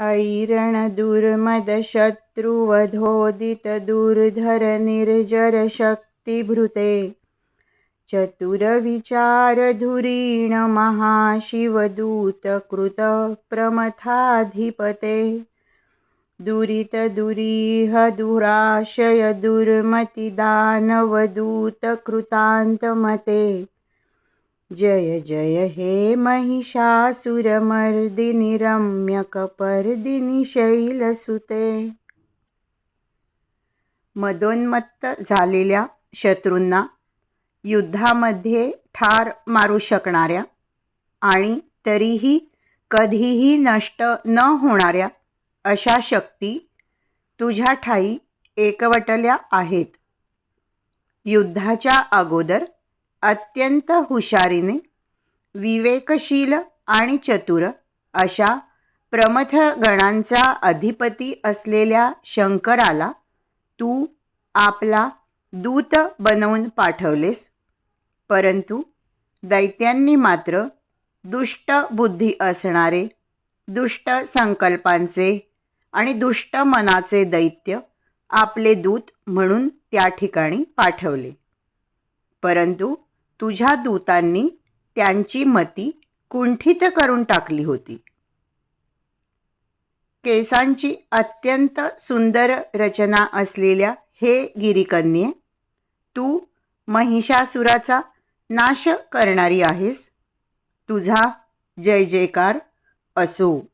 ऐरणदुर्मदशत्रुवधोदितदुर्धरनिर्जरशक्तिभृते। चतुरविचारधुरीण महाशिवदूतकृतप्रमथाधिपते दुरितदुरीह दुराशय दुर्मतिदानवदूतकृतान्तमते जय जय हे महिषासुरमर्दिनि रम्यकपर्दिनि शैलसुते. मदोन्मत्त झालेल्या शत्रूंना युद्धामध्ये ठार मारू शकणाऱ्या आणि तरीही कधीही नष्ट न होणाऱ्या अशा शक्ती तुझ्या ठाई एकवटल्या आहेत. युद्धाच्या अगोदर अत्यंत हुशारीने विवेकशील आणि चतुर अशा प्रमथ गणांचा अधिपती असलेल्या शंकराला तू आपला दूत बनवून पाठवलेस. परंतु दैत्यांनी मात्र दुष्ट बुद्धी असणारे दुष्ट संकल्पांचे आणि दुष्ट मनाचे दैत्य आपले दूत म्हणून त्या ठिकाणी पाठवले. परंतु तुझ्या दूतांनी त्यांची मती कुंठित करून टाकली होती. केसांची अत्यंत सुंदर रचना असलेल्या हे गिरिकन्ये तू महिषासुराचा नाश करणारी आहेस. तुझा जय जयकार असो.